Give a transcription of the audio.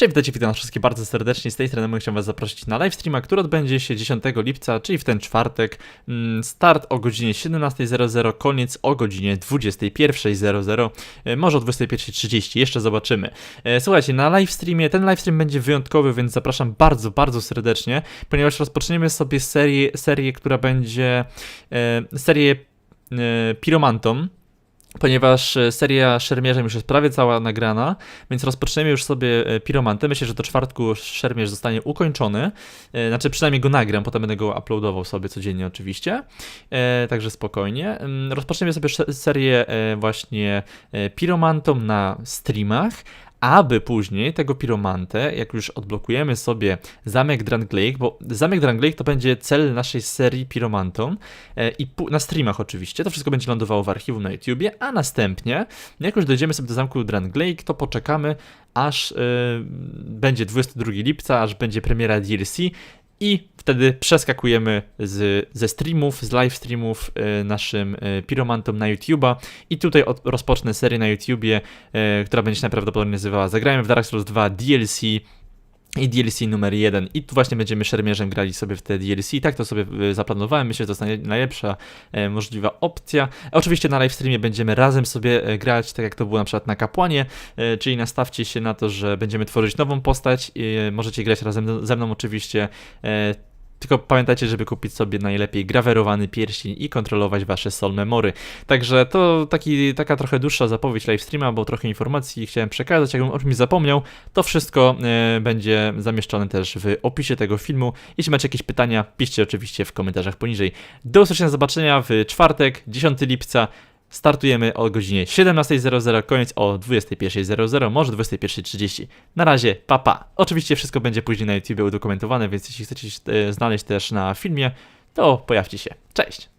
Cześć, witajcie, witam wszystkich bardzo serdecznie. Z tej strony chciałem was zaprosić na livestreama, który odbędzie się 10 lipca, czyli w ten czwartek. Mm, Start o godzinie 17.00, koniec o godzinie 21.00, e, może o 21.30, jeszcze zobaczymy. E, Słuchajcie, na livestreamie, ten livestream będzie wyjątkowy, więc zapraszam bardzo, bardzo serdecznie, ponieważ rozpoczniemy sobie serię, serię która będzie e, serię Pyromantom ponieważ e, seria Szermierzem już jest prawie cała nagrana, więc rozpoczniemy już sobie e, Piromantę. Myślę, że do czwartku Szermierz zostanie ukończony, e, znaczy przynajmniej go nagram, potem będę go uploadował sobie codziennie oczywiście, także spokojnie. Mm, Rozpoczniemy sobie serię właśnie Piromantom na streamach, aby później tego piromantę, jak już odblokujemy sobie zamek Dranglake, bo zamek Dranglake to będzie cel naszej serii piromantom e, i na streamach oczywiście, to wszystko będzie lądowało w archiwum na YouTubie, a następnie, jak już dojdziemy sobie do zamku Dranglake, to poczekamy aż e, będzie 22 lipca, aż będzie premiera DLC i wtedy przeskakujemy z, ze streamów, z live streamów e, naszym e, piromantom na YouTube'a. I tutaj od, rozpocznę serię na YouTubie, e, która będzie się najprawdopodobniej nazywała Zagrajmy w Dark Souls 2 DLC i DLC numer 1 i tu właśnie będziemy szermierzem grali sobie w te DLC tak to sobie zaplanowałem, myślę, że to jest naj- najlepsza możliwa opcja. Oczywiście na live streamie będziemy razem sobie grać, tak jak to było na przykład na Kapłanie, czyli nastawcie się na to, że będziemy tworzyć nową postać, możecie grać razem ze mną oczywiście, tylko pamiętajcie, żeby kupić sobie najlepiej grawerowany pierścień i kontrolować wasze soul memory. Także to taki, taka trochę dłuższa zapowiedź livestreama, bo trochę informacji chciałem przekazać. Jakbym o czymś zapomniał, to wszystko e, będzie zamieszczone też w opisie tego filmu. Jeśli macie jakieś pytania, piszcie oczywiście w komentarzach poniżej. Do usłyszenia, zobaczenia w czwartek, 10 lipca. Startujemy o godzinie 17.00, koniec o 21.00, może 21.30. Na razie, papa. Pa. Oczywiście wszystko będzie później na YouTube udokumentowane, więc jeśli chcecie e, znaleźć też na filmie, to pojawcie się. Cześć!